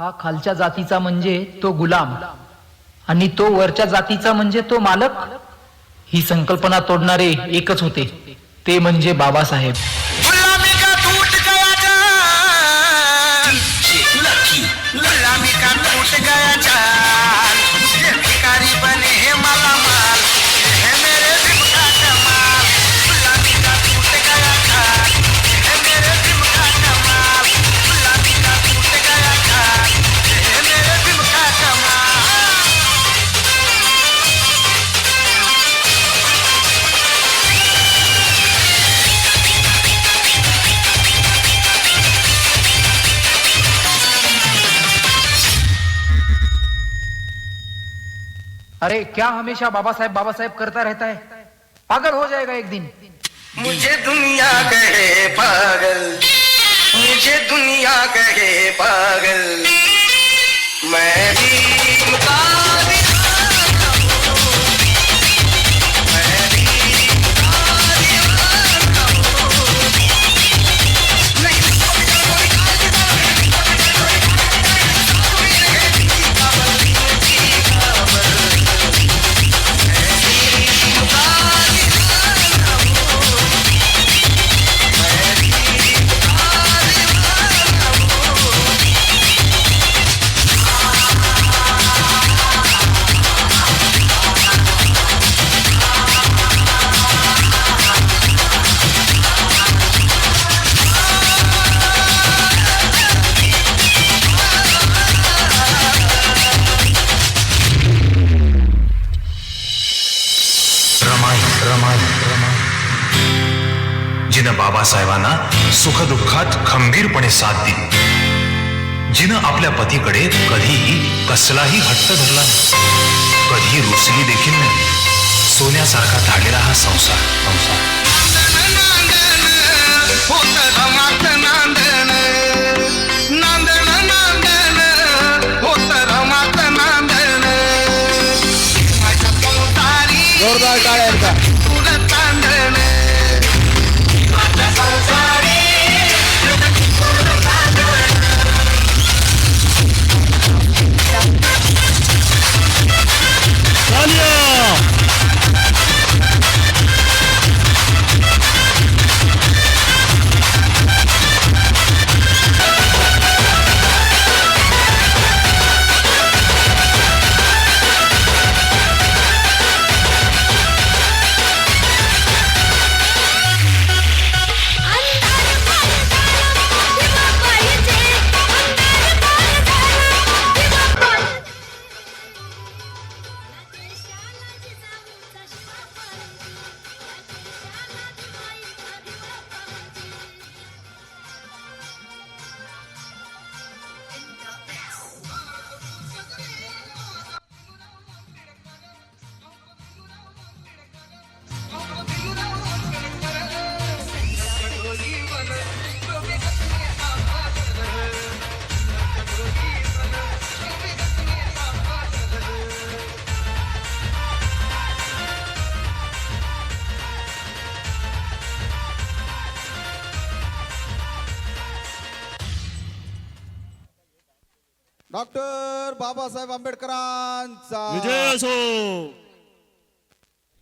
हा खालच्या जातीचा म्हणजे तो गुलाम. आणि तो वरच्या जातीचा म्हणजे तो मालक. ही संकल्पना तोडणारे एकच होते. ते म्हणजे बाबासाहेब. अरे क्या हमेशा बाबा साहेब बाबा साहेब करता रहता है? पागल हो जाएगा एक दिन। मुझे दुनिया कहे पागल। मुझे दुनिया कहे बाबासाहेबांना सुखदुःखात खंबीरपणे साथ दिली. जिनं आपल्या पतीकडे कधीही कसलाही हट्ट धरला नाही. कधी रुसली देखील नाही. सोन्यासारखा धागेला हा संसार. संसार. नांदण डॉक्टर बाबासाहेब आंबेडकरांचा. विजय असो.